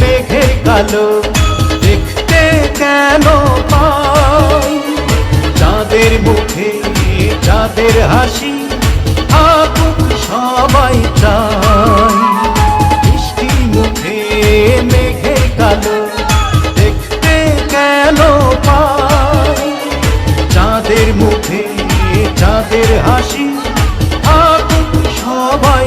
মেঘের কালো দেখতে কেন পাই? চাঁদের মুখে চাঁদের হাসি থাকুক সবাই চাই মিষ্টি মুখে মেঘের কালো দেখতে কেন পাই? চাঁদের মুখে চাঁদের হাসি থাকুক সবাই